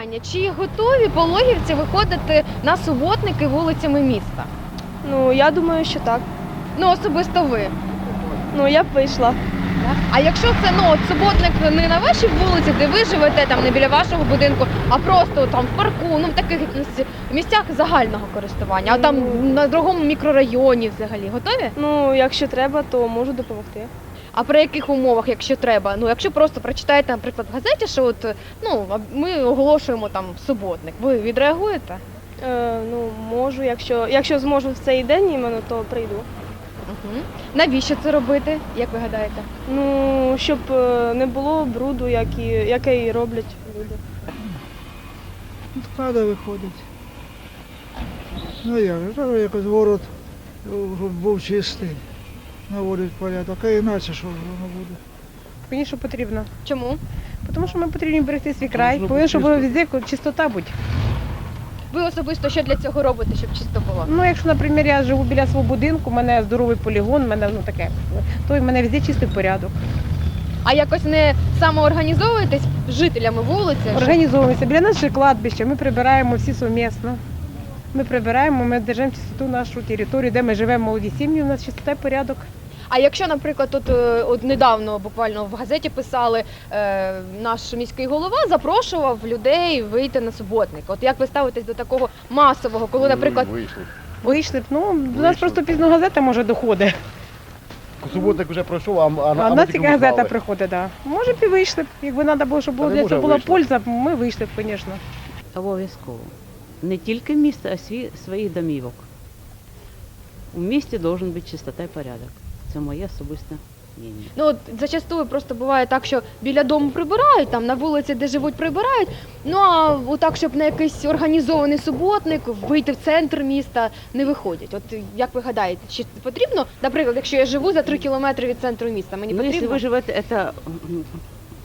питання: чи готові пологівці виходити на суботники вулицями міста? Ну, я думаю, що так. Ну, особисто ви. Ну, я б вийшла. А якщо це ну от суботник не на вашій вулиці, де ви живете, там не біля вашого будинку, а просто там в парку, ну в таких якихось місцях загального користування, а там Ну. на другому мікрорайоні взагалі готові? Ну, якщо треба, то можу допомогти. А при яких умовах, якщо треба? Ну якщо просто прочитаєте, наприклад, в газеті, що от ну ми оголошуємо там суботник, ви відреагуєте? Е, ну, можу, якщо, якщо зможу в цей день іменно, то прийду. Угу. Навіщо це робити? Як ви гадаєте? Ну, щоб е, не було бруду, які, який роблять люди. Ну, Треба виходить. Ну як, якось город щоб був чистий, наводить порядок, а іначе що воно буде. Звісно, потрібно. Чому? Тому що ми потрібні берегти свій край. Щоб Повинна, щоб чисто. везде чистота бути. Ви особисто що для цього робите, щоб чисто було? Ну, якщо, наприклад, я живу біля свого будинку, у мене здоровий полігон, у мене ну таке, то в мене везде чистий порядок. А якось не самоорганізовуєтесь жителями вулиці? Організовуємося. Біля нас ще кладбище, ми прибираємо всі сумісно. Ми прибираємо, ми держимо чистоту нашу територію, де ми живемо, молоді сім'ї, у нас чистота порядок. А якщо, наприклад, тут е, от недавно буквально в газеті писали, е, наш міський голова запрошував людей вийти на суботник. От як ви ставитесь до такого масового, коли, наприклад, Вийшли. Вийшли б, ну, до нас Вийшли. просто пізно газета може доходить. Суботник вже пройшов, а, а, А а в ми нас тільки тільки газета узнали. приходить, так. Да. Може б і вийшли б. Якби треба було, щоб було не цього може була вийшли. польза, ми вийшли б, звісно. Обов'язково. Не тільки міста, а сві, своїх домівок. У місті має бути чистота і порядок. Це моє особисте мнення. ну от зачастую просто буває так, що біля дому прибирають, там на вулиці, де живуть, прибирають. Ну а отак, щоб на якийсь організований суботник вийти в центр міста, не виходять. От як ви гадаєте, чи потрібно, наприклад, якщо я живу за три кілометри від центру міста, мені Но если потрібно? вы живете, это, м,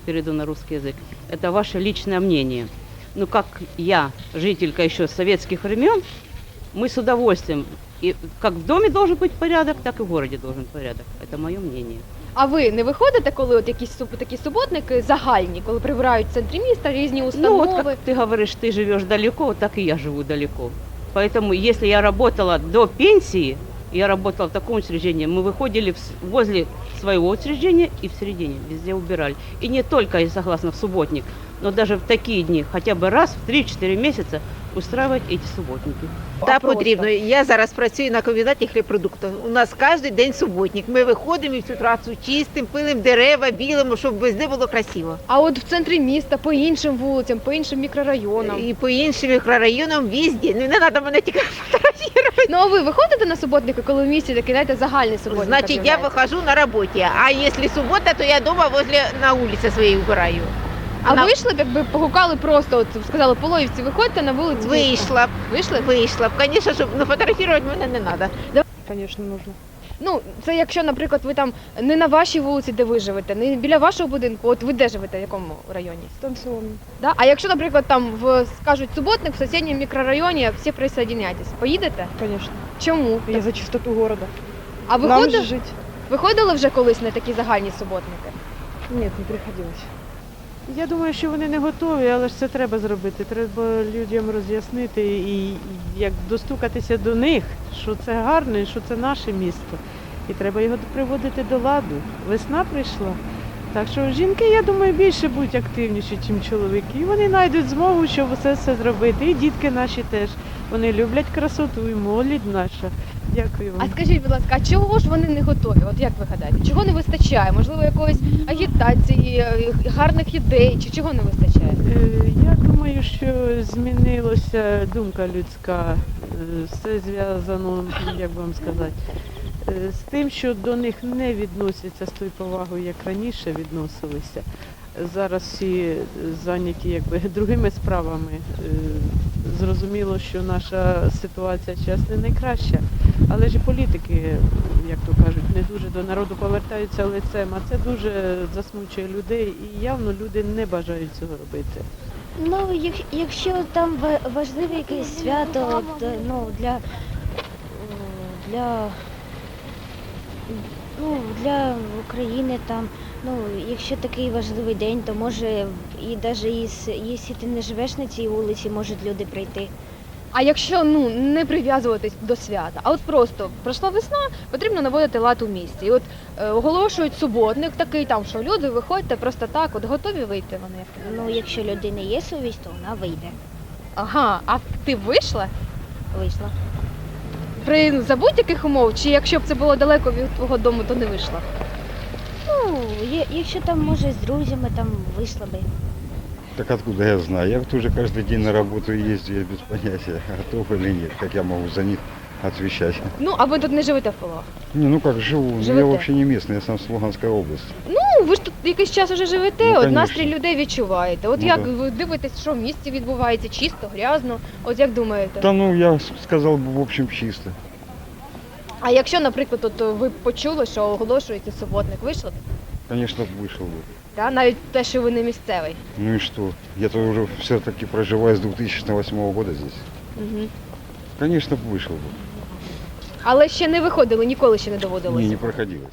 перейду на русский язык, это ваше личное мнение. Ну, как я, жителька еще советских времен, мы с удовольствием, и как в доме должен быть порядок, так и в городе должен быть порядок. Это мое мнение. А ви не виходите, коли от якісь суб- такі суботники загальні, коли прибирають в центрі міста різні Ну, установи? вот как ты говоришь, ты живешь далеко, так и я живу далеко. Поэтому, если я работала до пенсии, я работала в таком учреждении, мы выходили в с- возле своего учреждения и в середине, везде убирали. И не только, я согласна, в субботник, но даже в такие дни, хотя бы раз в 3-4 месяца устраивать эти субботники. Та просто? потрібно. Я зараз працюю на комбінаті хлібпродуктів. У нас кожен день суботник. Ми виходимо і всю трасу чистимо, пилимо дерева, білимо, щоб везде було красиво. А от в центрі міста, по іншим вулицям, по іншим мікрорайонам. І по іншим мікрорайонам везде. Ну не треба мене тільки фотографувати. Ну а ви виходите на суботники, коли в місті такий, знаєте, загальний суботник? Значить, я об'являється? вихожу на роботі. А якщо субота, то я вдома возле на вулиці своєї вбираю. А на- вийшли б, якби погукали просто, от сказали, половівці, виходьте на вулицю. міста». Вийшла б, Вийшли? вийшла б. Звісно, щоб ну, фотографувати мене не треба. Звісно, нужно. Ну, це якщо, наприклад, ви там не на вашій вулиці, де ви живете, не біля вашого будинку, от ви де живете, в якому районі? Станціонно. Да? А якщо, наприклад, там в скажуть суботник в сусідньому мікрорайоні, всі присоединяйтесь, поїдете? Звісно. Чому? Я за чистоту города. А Нам виходили, же жити. виходили вже колись на такі загальні суботники? Ні, не приходилось. Я думаю, що вони не готові, але ж це треба зробити. Треба людям роз'яснити і як достукатися до них, що це гарне, і що це наше місто. І треба його приводити до ладу. Весна прийшла. Так що жінки, я думаю, більше будуть активніші, ніж чоловіки. І вони знайдуть змогу, щоб все це зробити. І дітки наші теж. Вони люблять красоту і молодь наша. Дякую вам. А скажіть, будь ласка, а чого ж вони не готові? От як ви гадаєте? Чого не вистачає? Можливо, якоїсь агітації, гарних ідей, чи чого не вистачає? Е, Я думаю, що змінилася думка людська. Е, Все зв'язано, як би вам сказати, е, з тим, що до них не відносяться з тою повагою, як раніше відносилися. Зараз всі зайняті якби другими справами. Е, Зрозуміло, що наша ситуація зараз не найкраща, але ж і політики, як то кажуть, не дуже до народу повертаються лицем, а це дуже засмучує людей і явно люди не бажають цього робити. Ну, якщо там ва- важливе якесь свято, ну, для, для, ну, для України там, Ну, якщо такий важливий день, то може і навіть із, якщо ти не живеш на цій вулиці, можуть люди прийти. А якщо ну не прив'язуватись до свята, а от просто пройшла весна, потрібно наводити лад у місті. І от е, оголошують суботник такий там, що люди виходьте просто так, от готові вийти вони. Ну, якщо людини є совість, то вона вийде. Ага, а ти вийшла? Вийшла. При за будь-яких умов, чи якщо б це було далеко від твого дому, то не вийшла? Ну, є- якщо там може з друзями, там вийшла би. Так откуда я знаю? Я тоже каждый день на работу езжу, я без понятия, готов или нет. Как я могу за них отвечать? Ну, а ви тут не живете в Пологах? Не, ну как живу? Ну, Живете? Я вообще не местный, я сам с Луганской области. Ну, ви ж тут якийсь час вже живете, Ну, от конечно. настрій людей відчуваєте. От Ну, як да. ви дивитесь, що в місті відбувається, чисто, грязно. От як думаєте? Да ну, я с- сказал бы, в общем, чисто. А якщо, наприклад, от ви почули, що оголошується суботник, вийшли б? Конечно, вышел бы. Да? Навіть те, що ви не місцевий. Ну и что? Я-то уже все-таки проживаю с 2008 года здесь. Угу. Конечно, вышел бы. Але ще не виходили, ніколи ще не Мне доводилося. не проходилось.